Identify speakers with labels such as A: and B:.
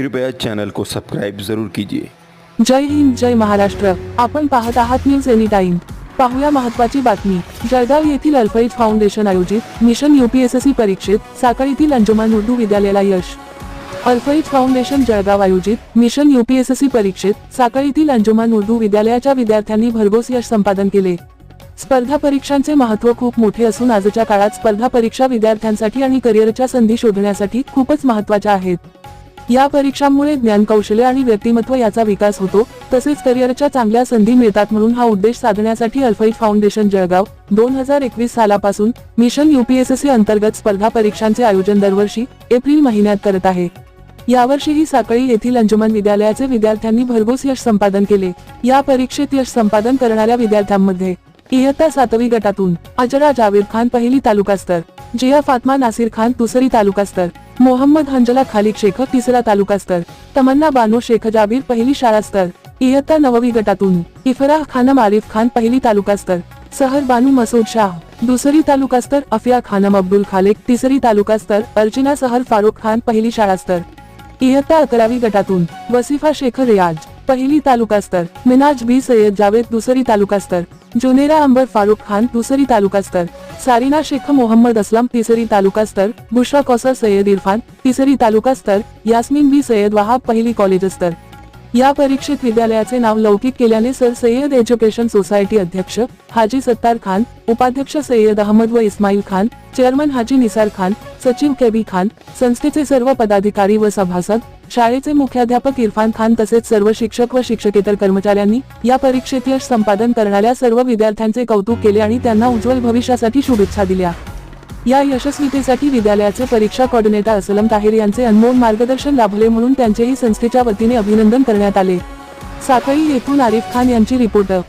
A: कृपया चैनल को सब्सक्राइब जरूर कीजिए।
B: जय हिंद जय महाराष्ट्र. आपण पाहत आहात न्यूज एनी टाइम पाहूया महत्वाची बातमी. जळगाव येथील अल्फाईज फाउंडेशन आयोजित मिशन युपीएसएससी परीक्षेत साकळीतील अंजुमन उर्दू विद्यालयाला यश. अल्फाईज फाउंडेशन जळगाव आयोजित मिशन युपीएसएससी परीक्षेत साकळीतील अंजुमन उर्दू विद्यालयाच्या विद्यार्थ्यांनी भरघोस यश संपादन केले. स्पर्धा परीक्षांचे महत्त्व खूप मोठे असून आजच्या काळात स्पर्धा परीक्षा विद्यार्थ्यांसाठी आणि करिअरच्या संधी शोधण्यासाठी खूपच महत्त्वाच्या आहेत. या परीक्षांमुळे ज्ञान कौशल्य आणि व्यक्तिमत्व याचा विकास होतो. तसेच करिअरच्या चांगल्या संधी मिळतात म्हणून हा उद्देश साधण्यासाठी अल्फाईट फाउंडेशन जळगाव दोन हजार एकवीस सालापासून मिशन युपीएसएससी अंतर्गत स्पर्धा परीक्षांचे आयोजन दरवर्षी एप्रिल महिन्यात करत आहे. यावर्षीही साकळी येथील अंजुमन विद्यालयाचे विद्यार्थ्यांनी भरघोस यश संपादन केले. या परीक्षेत यश संपादन करणाऱ्या विद्यार्थ्यांमध्ये इयत्ता सातवी गटातून अजरा जावेद खान पहिली तालुकास्तर जिया फातमा नासिर खान दुसरी तालुकास्तर मोहम्मद हंजला खालिक शेख तिसरा तालुकास्तर तमन्ना बानो शेख जाबीर पहिली शाळास्तर इयत्ता नववी गटातून. इफराह खानम आरिफ खान पहिली तालुकास्तर सहर बानू मसूद शाह. दुसरी तालुकास्तर अफिया खानम अब्दुल खालेक तिसरी तालुकास्तर अर्चना सहर फारुख खान पहिली शाळास्तर इयत्ता अकरावी गटातून. वसिफा शेख रियाज. पहिली तालुका स्तर मिनाज बी सय्यद जावेद दुसरी तालुकास्तर जुनेरा अंबर फारुख खान दुसरी तालुकास्तर सारिना शेख मोहम्मद असलम तिसरी तालुका स्तर बुशरा कौसर सय्यद इरफान तिसरी तालुका स्तर यास्मिन बी सय्यद वहाब पहिली कॉलेज स्तर या परीक्षेत विद्यालयाचे नाव लौकिक केल्याने सर सय्यद एज्युकेशन सोसायटी अध्यक्ष हाजी सत्तार खान उपाध्यक्ष सय्यद अहमद व इस्माईल खान चेअरमन हाजी निसार खान सचिव केबी खान संस्थेचे सर्व पदाधिकारी व सभासद शाळेचे मुख्याध्यापक इरफान खान तसेच सर्व शिक्षक व शिक्षकेतर कर्मचाऱ्यांनी या परीक्षेत यश संपादन करणाऱ्या सर्व विद्यार्थ्यांचे कौतुक केले आणि त्यांना उज्ज्वल भविष्यासाठी शुभेच्छा दिल्या. या यशस्वीतेसाठी विद्यालयाचे परीक्षा कॉर्डिनेटर असलम ताहिर यांचे अनमोल मार्गदर्शन लाभले म्हणून त्यांचेही संस्थेच्या वतीने अभिनंदन करण्यात आले. साखळी येथून आरिफ खान यांची रिपोर्टर